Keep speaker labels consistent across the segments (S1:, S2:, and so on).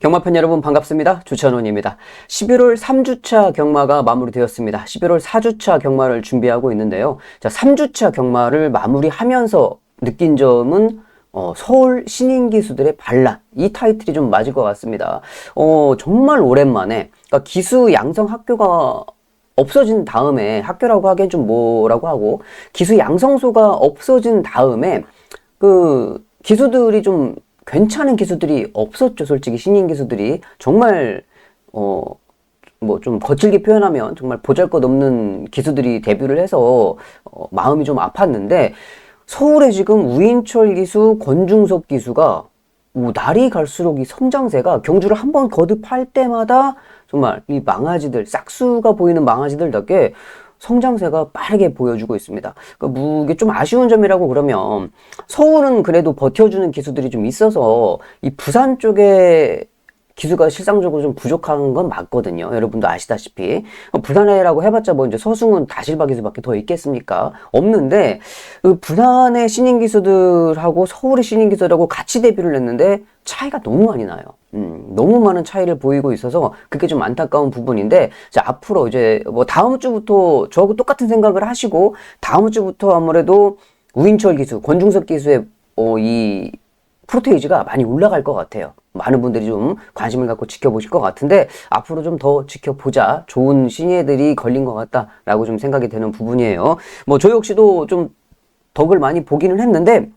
S1: 경마팬 여러분 반갑습니다. 주찬원입니다. 11월 3주차 경마가 마무리되었습니다. 11월 4주차 경마를 준비하고 있는데요. 자, 3주차 경마를 마무리하면서 느낀 점은 어, 서울 신인 기수들의 반란 이 타이틀이 좀 맞을 것 같습니다. 어, 정말 오랜만에 그러니까 기수 양성 학교가 없어진 다음에 학교라고 하기엔 좀 뭐라고 하고 기수 양성소가 없어진 다음에 그 기수들이 좀 괜찮은 기수들이 없었죠. 솔직히 신인 기수들이 정말 어 뭐 좀 거칠게 표현하면 정말 보잘것없는 기수들이 데뷔를 해서 어, 마음이 좀 아팠는데 서울에 지금 우인철 기수, 권중섭 기수가 오, 날이 갈수록 이 성장세가 경주를 한 번 거듭할 때마다 정말 이 망아지들 싹수가 보이는 망아지들답게 성장세가 빠르게 보여주고 있습니다. 그러니까 뭐 이게 좀 아쉬운 점이라고 그러면 서울은 그래도 버텨주는 기수들이 좀 있어서 이 부산 쪽에 기수가 실상적으로 좀 부족한 건 맞거든요. 여러분도 아시다시피. 부산에라고 해봤자 뭐 이제 서승은 다실바 기수밖에 더 있겠습니까? 없는데, 그 부산의 신인 기수들하고 서울의 신인 기수들하고 같이 데뷔를 했는데 차이가 너무 많이 나요. 음, 너무 많은 차이를 보이고 있어서 그게 좀 안타까운 부분인데, 자, 앞으로 이제 뭐 다음 주부터 저하고 똑같은 생각을 하시고, 다음 주부터 아무래도 우인철 기수, 권중섭 기수의 어, 이 프로테이지가 많이 올라갈 것 같아요. 많은 분들이 좀 관심을 갖고 지켜보실 것 같은데 앞으로 좀 더 지켜보자 좋은 신예들이 걸린 것 같다라고 좀 생각이 되는 부분이에요. 뭐 저 역시도 좀 덕을 많이 보기는 했는데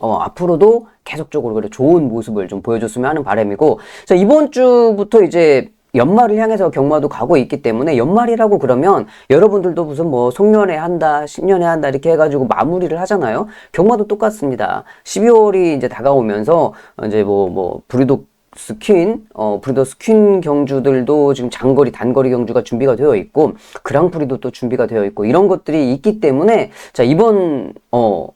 S1: 어, 앞으로도 계속적으로 그래 좋은 모습을 좀 보여줬으면 하는 바람이고 자 이번 주부터 이제 연말을 향해서 경마도 가고 있기 때문에 연말이라고 그러면 여러분들도 무슨 뭐 송년회 한다, 신년회 한다 이렇게 해가지고 마무리를 하잖아요. 경마도 똑같습니다. 12월이 이제 다가오면서 이제 뭐 뭐 브리도 스퀸, 어, 브리더 스 퀸 경주들도 지금 장거리, 단거리 경주가 준비가 되어 있고, 그랑프리도 또 준비가 되어 있고, 이런 것들이 있기 때문에, 자, 이번, 어,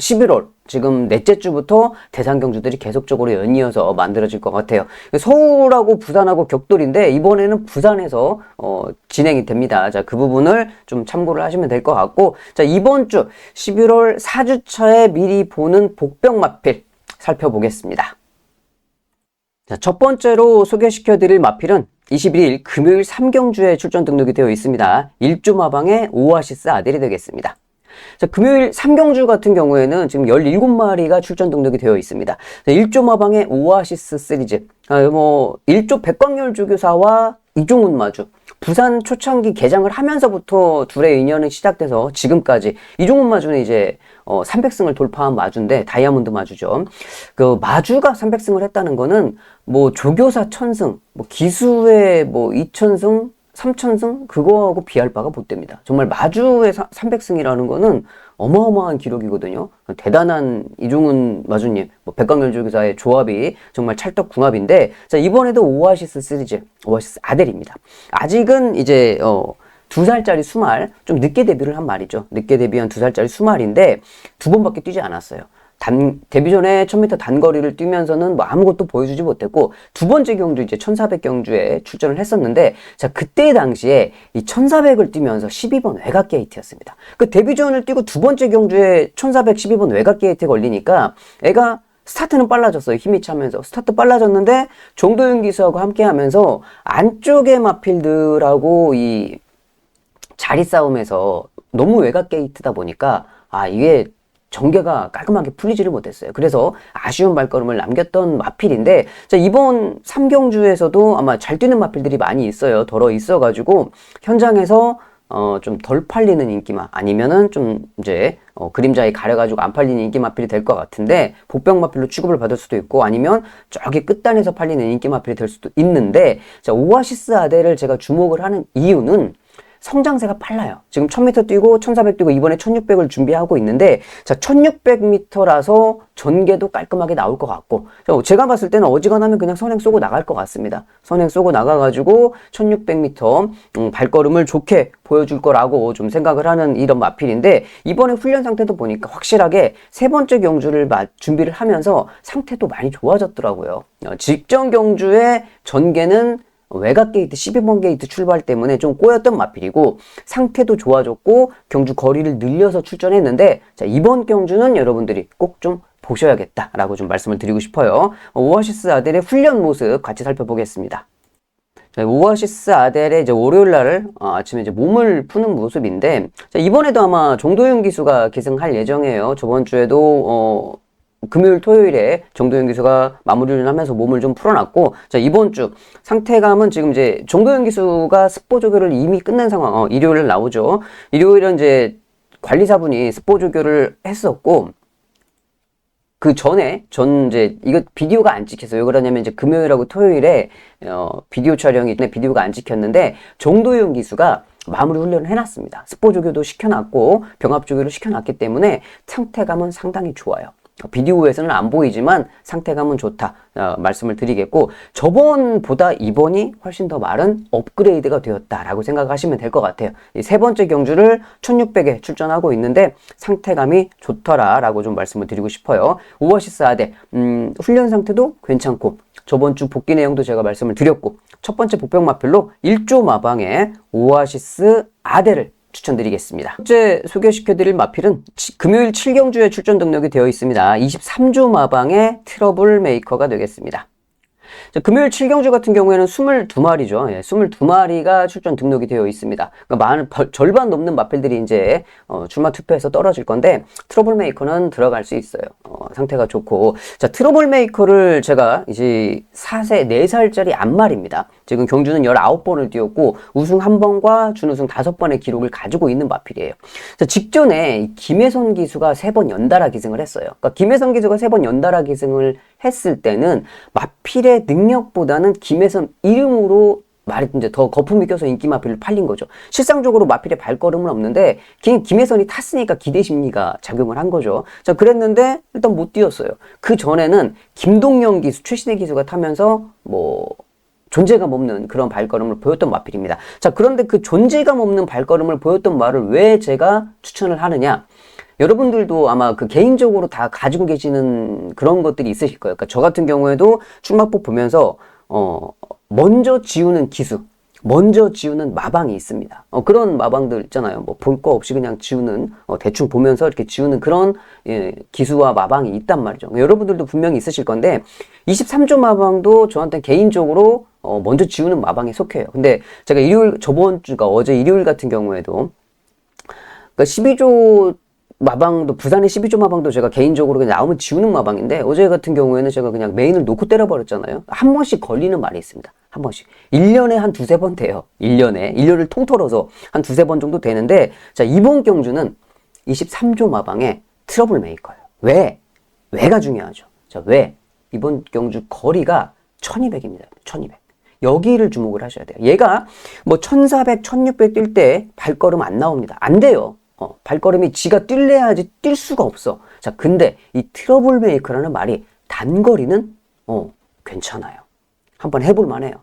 S1: 11월 지금 넷째 주부터 대상 경주들이 계속적으로 연이어서 만들어질 것 같아요. 서울하고 부산하고 격돌인데 이번에는 부산에서 어, 진행이 됩니다. 자, 그 부분을 좀 참고를 하시면 될 것 같고 자, 이번 주 11월 4주차에 미리 보는 복병 마필 살펴보겠습니다. 자, 첫 번째로 소개시켜 드릴 마필은 21일 금요일 3경주에 출전 등록이 되어 있습니다. 1조 마방의 오아시스 아델이 되겠습니다. 자, 금요일 삼경주 같은 경우에는 지금 17마리가 출전 등록이 되어 있습니다. 자, 1조 마방의 오아시스 시리즈. 아, 뭐, 1조 백광열 주교사와 이종훈 마주. 부산 초창기 개장을 하면서부터 둘의 인연은 시작돼서 지금까지 이종훈 마주는 이제 어 300승을 돌파한 마주인데 다이아몬드 마주죠. 그 마주가 300승을 했다는 거는 뭐 조교사 천승, 뭐 기수의 뭐 2000승, 3천승 그거하고 비할 바가 못 됩니다. 정말 마주의 300승이라는 거는 어마어마한 기록이거든요. 대단한 이종훈 마주님, 뭐 백광열주 기사의 조합이 정말 찰떡궁합인데 자 이번에도 오아시스 시리즈, 오아시스 아델입니다. 아직은 이제 어, 두 살짜리 수말, 좀 늦게 데뷔를 한 말이죠. 늦게 데뷔한 두 살짜리 수말인데 두 번밖에 뛰지 않았어요. 단, 데뷔 전에 1000m 단거리를 뛰면서는 뭐 아무것도 보여주지 못했고, 두 번째 경주 이제 1400 경주에 출전을 했었는데, 자, 그때 당시에 이 1400을 뛰면서 12번 외곽 게이트였습니다. 그 데뷔 전을 뛰고 두 번째 경주에 1400 12번 외곽 게이트에 걸리니까 애가 스타트는 빨라졌어요. 힘이 차면서. 스타트 빨라졌는데, 정도윤 기수하고 함께 하면서 안쪽의 마필드라고 이 자리 싸움에서 너무 외곽 게이트다 보니까, 아, 이게 전개가 깔끔하게 풀리지를 못했어요. 그래서 아쉬운 발걸음을 남겼던 마필인데 자, 이번 3경주에서도 아마 잘 뛰는 마필들이 많이 있어요. 덜어 있어가지고 현장에서 어, 좀 덜 팔리는 인기마 아니면은 좀 이제 어, 그림자에 가려가지고 안 팔리는 인기 마필이 될 것 같은데 복병 마필로 취급을 받을 수도 있고 아니면 저기 끝단에서 팔리는 인기 마필이 될 수도 있는데 자 오아시스 아델을 제가 주목을 하는 이유는 성장세가 빨라요. 지금 1000m 뛰고 1400 뛰고 이번에 1600을 준비하고 있는데 자 1600m라서 전개도 깔끔하게 나올 것 같고 제가 봤을 때는 어지간하면 그냥 선행 쏘고 나갈 것 같습니다. 선행 쏘고 나가가지고 1600m 음, 발걸음을 좋게 보여줄 거라고 좀 생각을 하는 이런 마필인데 이번에 훈련 상태도 보니까 확실하게 세 번째 경주를 준비를 하면서 상태도 많이 좋아졌더라고요. 어, 직전 경주의 전개는 외곽 게이트 12번 게이트 출발 때문에 좀 꼬였던 마필이고 상태도 좋아졌고 경주 거리를 늘려서 출전했는데 자 이번 경주는 여러분들이 꼭좀 보셔야겠다라고 좀 말씀을 드리고 싶어요. 어, 오아시스 아델의 훈련 모습 같이 살펴보겠습니다. 자, 오아시스 아델의 이제 월요일 날 어, 아침에 이제 몸을 푸는 모습인데 자, 이번에도 아마 정도윤 기수가 기승할 예정이에요. 저번 주에도 어, 금요일 토요일에 정도현 기수가 마무리를 하면서 몸을 좀 풀어놨고 자 이번 주 상태감은 지금 이제 정도현 기수가 스포 조교를 이미 끝낸 상황 어, 일요일 나오죠 일요일은 이제 관리사분이 스포 조교를 했었고 그 전에 전 이제 이거 비디오가 안 찍혔어요. 왜 그러냐면 이제 금요일하고 토요일에 어 비디오 촬영이 있는데 비디오가 안 찍혔는데 정도윤 기수가 마무리 훈련을 해놨습니다. 스포 조교도 시켜놨고 병합 조교를 시켜놨기 때문에 상태감은 상당히 좋아요. 비디오에서는 안 보이지만 상태감은 좋다 어, 말씀을 드리겠고 저번보다 이번이 훨씬 더 마른 업그레이드가 되었다라고 생각하시면 될 것 같아요. 이세 번째 경주를 1600에 출전하고 있는데 상태감이 좋더라라고 좀 말씀을 드리고 싶어요. 오아시스 아대 음, 훈련 상태도 괜찮고 저번 주 복귀 내용도 제가 말씀을 드렸고 첫 번째 복병 마필로 1조 마방의 오아시스 아대를 추천드리겠습니다. 첫째 소개시켜드릴 마필은 치- 금요일 7경주에 출전 등록이 되어 있습니다. 23조 마방의 트러블 메이커가 되겠습니다. 자, 금요일 7경주 같은 경우에는 22마리죠. 예, 22마리가 출전 등록이 되어 있습니다. 그러니까 많은, 벌- 절반 넘는 마필들이 이제 어, 출마 투표에서 떨어질 건데 트러블 메이커는 들어갈 수 있어요. 어, 상태가 좋고 자 트러블 메이커를 제가 이제 4세 4살짜리 안말입니다. 지금 경주는 19번을 뛰었고 우승 1번과 준우승 5번의 기록을 가지고 있는 마필이에요. 자, 직전에 이 김혜선 기수가 3번 연달아 기승을 했어요. 그러니까 김혜선 기수가 3번 연달아 기승을 했을 때는 마필의 능력보다는 김혜선 이름으로 말이 이제 더 거품이 껴서 인기 마필로 팔린 거죠. 실상적으로 마필의 발걸음은 없는데 김, 김혜선이 탔으니까 기대 심리가 작용을 한 거죠. 자, 그랬는데 일단 못 뛰었어요. 그 전에는 김동영 기수, 최신의 기수가 타면서 뭐 존재감 없는 그런 발걸음을 보였던 마필입니다. 자, 그런데 그 존재감 없는 발걸음을 보였던 말을 왜 제가 추천을 하느냐? 여러분들도 아마 그 개인적으로 다 가지고 계시는 그런 것들이 있으실 거예요. 그러니까 저 같은 경우에도 출마법 보면서 어 먼저 지우는 기수, 먼저 지우는 마방이 있습니다. 어, 그런 마방들 있잖아요. 뭐 볼 거 없이 그냥 지우는 어, 대충 보면서 이렇게 지우는 그런 예, 기수와 마방이 있단 말이죠. 여러분들도 분명히 있으실 건데 23조 마방도 저한테 개인적으로 어, 먼저 지우는 마방에 속해요. 근데 제가 일요일 저번 주가 어제 일요일 같은 경우에도 그러니까 12조 마방도 부산의 12조 마방도 제가 개인적으로 그냥 나오면 지우는 마방인데 어제 같은 경우에는 제가 그냥 메인을 놓고 때려버렸잖아요. 한 번씩 걸리는 말이 있습니다. 한 번씩. 1년에 한 두세 번 돼요. 1년에. 1년을 통틀어서 한 두세 번 정도 되는데 자, 이번 경주는 23조 마방의 트러블 메이커예요. 왜? 왜가 중요하죠. 자, 왜? 이번 경주 거리가 1200입니다. 1200. 여기를 주목을 하셔야 돼요. 얘가 뭐 1400, 1600 뛸 때 발걸음 안 나옵니다. 안 돼요. 어, 발걸음이 지가 뛸래야지 뛸 수가 없어. 자, 근데 이 트러블 메이커라는 말이 단거리는 어, 괜찮아요. 한번 해볼 만해요.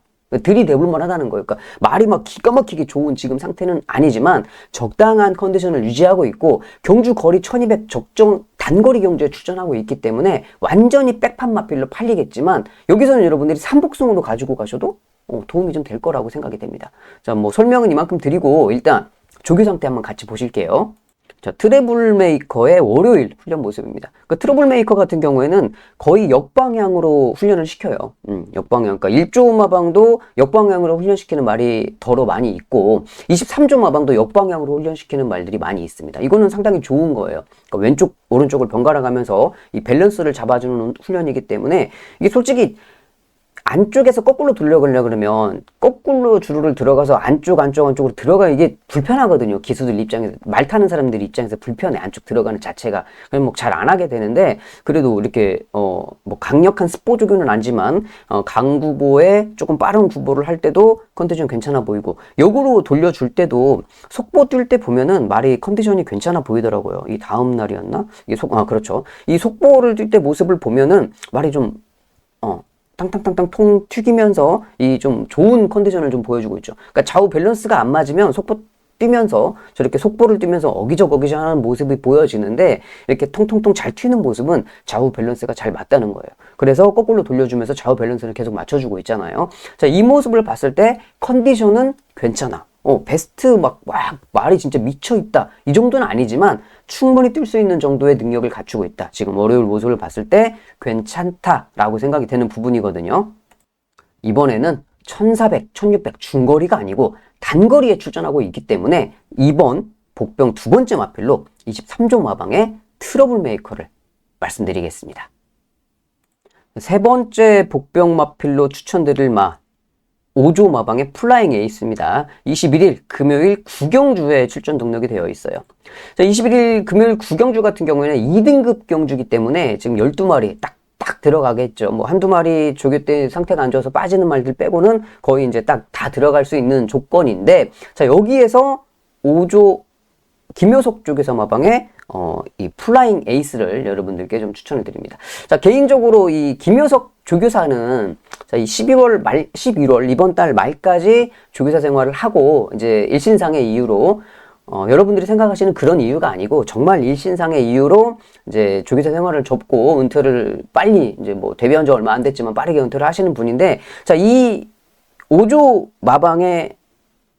S1: 들이대볼 만하다는 거예요. 그러니까 말이 막 기가 막히게 좋은 지금 상태는 아니지만 적당한 컨디션을 유지하고 있고 경주 거리 1200 적정 단거리 경주에 출전하고 있기 때문에 완전히 백판 마필로 팔리겠지만 여기서는 여러분들이 삼복승으로 가지고 가셔도 어, 도움이 좀 될 거라고 생각이 됩니다. 자, 뭐 설명은 이만큼 드리고 일단 조교 상태 한번 같이 보실게요. 자, 트러블 메이커의 월요일 훈련 모습입니다. 그 트러블 메이커 같은 경우에는 거의 역방향으로 훈련을 시켜요. 음, 역방향. 그러니까 1조 마방도 역방향으로 훈련시키는 말이 더러 많이 있고 23조 마방도 역방향으로 훈련시키는 말들이 많이 있습니다. 이거는 상당히 좋은 거예요. 그러니까 왼쪽, 오른쪽을 번갈아 가면서 이 밸런스를 잡아주는 훈련이기 때문에 이게 솔직히 안쪽에서 거꾸로 돌려가려 그러면 거꾸로 주루를 들어가서 안쪽 안쪽 안쪽으로 들어가 이게 불편하거든요 기수들 입장에서. 말 타는 사람들 입장에서 불편해 안쪽 들어가는 자체가. 그냥 뭐잘 안 하게 되는데 그래도 이렇게 어 뭐 강력한 스포 조교는 아니지만 어 강구보에 조금 빠른 구보를 할 때도 컨디션 괜찮아 보이고 역으로 돌려줄 때도 속보 뛸 때 보면은 말이 컨디션이 괜찮아 보이더라고요. 이 다음 날이었나? 이게 속 아 그렇죠. 이 속보를 뛸 때 모습을 보면은 말이 좀 어 탕탕탕탕 통 튀기면서 이 좀 좋은 컨디션을 좀 보여주고 있죠. 그러니까 좌우 밸런스가 안 맞으면 속보 뛰면서 저렇게 속보를 뛰면서 어기적 어기적 하는 모습이 보여지는데 이렇게 통통통 잘 튀는 모습은 좌우 밸런스가 잘 맞다는 거예요. 그래서 거꾸로 돌려주면서 좌우 밸런스를 계속 맞춰주고 있잖아요. 자, 이 모습을 봤을 때 컨디션은 괜찮아. 어, 베스트 막, 막 말이 진짜 미쳐있다. 이 정도는 아니지만 충분히 뛸 수 있는 정도의 능력을 갖추고 있다. 지금 월요일 모습을 봤을 때 괜찮다 라고 생각이 되는 부분이거든요. 이번에는 1400, 1600 중거리가 아니고 단거리에 출전하고 있기 때문에 이번 복병 두 번째 마필로 23조 마방의 트러블 메이커를 말씀드리겠습니다. 세 번째 복병 마필로 추천드릴 마 5조 마방의 플라잉 에이스입니다. 21일 금요일 구경주에 출전 등록이 되어 있어요. 자, 21일 금요일 구경주 같은 경우에는 2등급 경주기 때문에 지금 12마리 딱, 딱 들어가겠죠. 뭐 한두 마리 조교 때 상태가 안 좋아서 빠지는 말들 빼고는 거의 이제 딱 다 들어갈 수 있는 조건인데, 자, 여기에서 5조 김효석 쪽에서 마방의 어, 이 플라잉 에이스를 여러분들께 좀 추천을 드립니다. 자, 개인적으로 이 김효석 조교사는 자, 이 12월 말, 11월 이번 달 말까지 조교사 생활을 하고 이제 일신상의 이유로 어, 여러분들이 생각하시는 그런 이유가 아니고 정말 일신상의 이유로 이제 조교사 생활을 접고 은퇴를 빨리 이제 뭐 데뷔한 지 얼마 안 됐지만 빠르게 은퇴를 하시는 분인데 자, 이 5조 마방의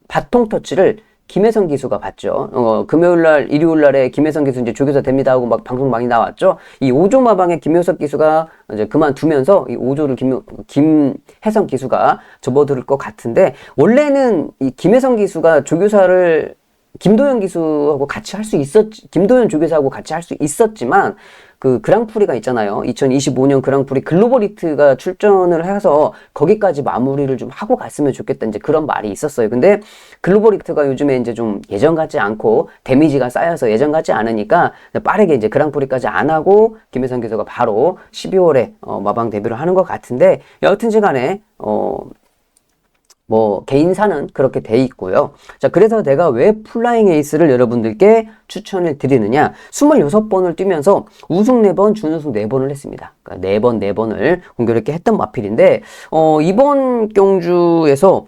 S1: 바통 터치를 김혜성 기수가 봤죠. 어, 금요일 날, 일요일 날에 김혜성 기수 이제 조교사 됩니다 하고 막 방송 많이 나왔죠. 이 5조 마방의 김효석 기수가 이제 그만두면서 이 5조를 김, 김혜성 기수가 접어들을 것 같은데, 원래는 이 김혜성 기수가 조교사를 김도현 기수하고 같이 할 수 있었, 김도현 조교사하고 같이 할 수 있었지만, 그 그랑프리가 있잖아요. 2025년 그랑프리 글로벌리트가 출전을 해서 거기까지 마무리를 좀 하고 갔으면 좋겠다. 이제 그런 말이 있었어요. 근데 글로벌리트가 요즘에 이제 좀 예전 같지 않고 데미지가 쌓여서 예전 같지 않으니까 빠르게 이제 그랑프리까지 안 하고 김혜성 교수가 바로 12월에 어, 마방 데뷔를 하는 것 같은데 여하튼지 간에 어, 뭐 개인사는 그렇게 돼 있고요. 자, 그래서 내가 왜 플라잉 에이스를 여러분들께 추천을 드리느냐? 26번을 뛰면서 우승 4번, 준우승 4번을 했습니다. 그러니까 4번, 4번을 공교롭게 했던 마필인데 어, 이번 경주에서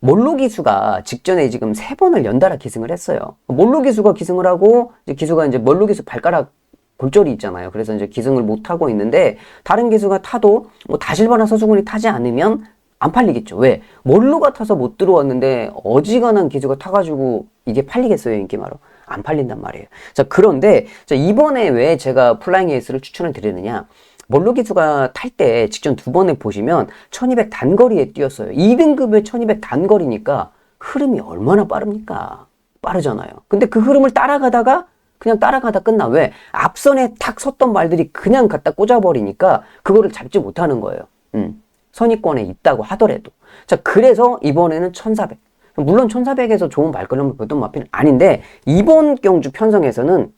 S1: 몰로 기수가 직전에 지금 3번을 연달아 기승을 했어요. 몰로 기수가 기승을 하고 이제 기수가 이제 몰로 기수 발가락 골절이 있잖아요. 그래서 이제 기승을 못 하고 있는데 다른 기수가 타도 뭐 다실바나 서수군이 타지 않으면 안 팔리겠죠. 왜? 몰루가 타서 못 들어왔는데 어지간한 기수가 타가지고 이게 팔리겠어요, 인기마로. 안 팔린단 말이에요. 자, 그런데 자, 이번에 왜 제가 플라잉 에이스를 추천을 드리느냐? 몰루 기수가 탈 때 직전 두 번에 보시면 1200 단거리에 뛰었어요. 2등급의 1200 단거리니까 흐름이 얼마나 빠릅니까? 빠르잖아요. 근데 그 흐름을 따라가다가 그냥 따라가다 끝나. 왜? 앞선에 탁 섰던 말들이 그냥 갖다 꽂아버리니까 그거를 잡지 못하는 거예요. 음. 선의권에 있다고 하더라도. 자, 그래서 이번에는 1400. 물론 1400에서 좋은 발걸음을 보던 마피는 아닌데, 이번 경주 편성에서는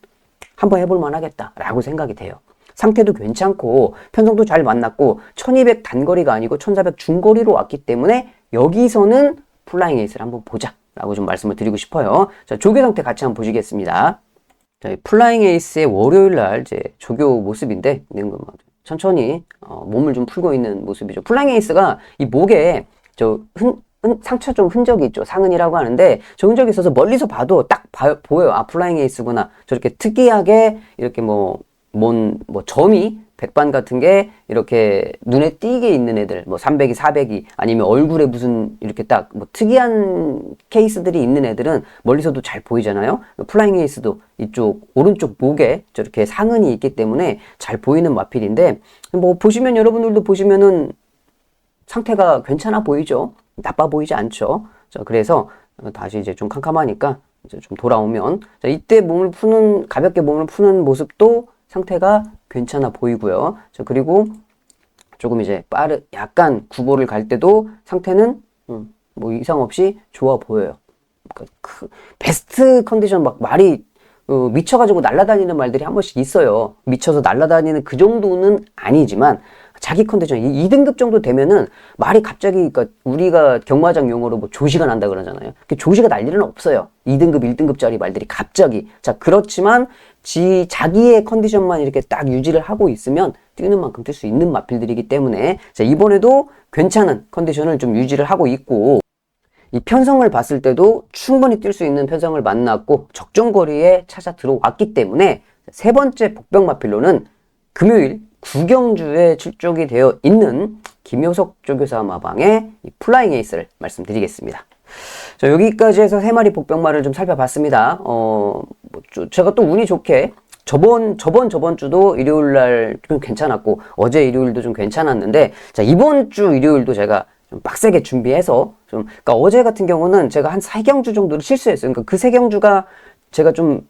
S1: 한번 해볼 만하겠다라고 생각이 돼요. 상태도 괜찮고, 편성도 잘 만났고, 1200 단거리가 아니고 1400 중거리로 왔기 때문에, 여기서는 플라잉 에이스를 한번 보자. 라고 좀 말씀을 드리고 싶어요. 자, 조교 상태 같이 한번 보시겠습니다. 자, 플라잉 에이스의 월요일 날 이제 조교 모습인데, 이런 거 천천히 어, 몸을 좀 풀고 있는 모습이죠. 플랑에이스가 이 목에 저 흔, 흔, 상처 좀 흔적이 있죠. 상흔이라고 하는데 저 흔적이 있어서 멀리서 봐도 딱 봐, 보여요. 아 플라잉 에이스구나. 저렇게 특이하게 이렇게 뭐 뭔뭐 점이 백반 같은 게 이렇게 눈에 띄게 있는 애들, 뭐 300이, 400이, 아니면 얼굴에 무슨 이렇게 딱 뭐 특이한 케이스들이 있는 애들은 멀리서도 잘 보이잖아요. 플라잉 에이스도 이쪽 오른쪽 목에 저렇게 상흔이 있기 때문에 잘 보이는 마필인데, 뭐 보시면 여러분들도 보시면은 상태가 괜찮아 보이죠? 나빠 보이지 않죠? 자, 그래서 다시 이제 좀 캄캄하니까 이제 좀 돌아오면, 자, 이때 몸을 푸는, 가볍게 몸을 푸는 모습도 상태가 괜찮아 보이고요. 자, 그리고 조금 이제 빠르, 약간 구보를 갈 때도 상태는 음, 뭐 이상 없이 좋아 보여요. 그러니까 그 베스트 컨디션 막 말이 어, 미쳐가지고 날아다니는 말들이 한 번씩 있어요. 미쳐서 날아다니는 그 정도는 아니지만 자기 컨디션 2등급 정도 되면은 말이 갑자기 그러니까 우리가 경마장 용어로 뭐 조시가 난다 그러잖아요. 그 조시가 날 일은 없어요. 2등급, 1등급짜리 말들이 갑자기. 자, 그렇지만 지 자기의 컨디션만 이렇게 딱 유지를 하고 있으면 뛰는 만큼 뛸 수 있는 마필들이기 때문에 자, 이번에도 괜찮은 컨디션을 좀 유지를 하고 있고 이 편성을 봤을 때도 충분히 뛸 수 있는 편성을 만났고 적정 거리에 찾아 들어왔기 때문에 세 번째 복병 마필로는 금요일 구경주에 출족이 되어 있는 김효석 조교사 마방의 플라잉 에이스를 말씀드리겠습니다. 자, 여기까지 해서 세 마리 복병마를 좀 살펴봤습니다. 어, 뭐, 저- 제가 또 운이 좋게 저번, 저번, 저번 주도 일요일 날 좀 괜찮았고, 어제 일요일도 좀 괜찮았는데, 자, 이번 주 일요일도 제가 좀 빡세게 준비해서, 좀, 그니까 어제 같은 경우는 제가 한 세 경주 정도를 실수했어요. 그러니까 그 세 경주가 제가 좀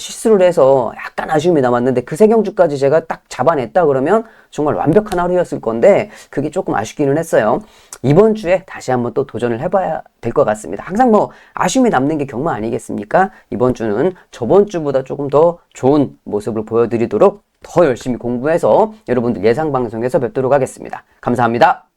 S1: 실수를 해서 약간 아쉬움이 남았는데 그 세 경주까지 제가 딱 잡아냈다 그러면 정말 완벽한 하루였을 건데 그게 조금 아쉽기는 했어요. 이번 주에 다시 한번 또 도전을 해봐야 될 것 같습니다. 항상 뭐 아쉬움이 남는 게 경마 아니겠습니까? 이번 주는 저번 주보다 조금 더 좋은 모습을 보여드리도록 더 열심히 공부해서 여러분들 예상 방송에서 뵙도록 하겠습니다. 감사합니다.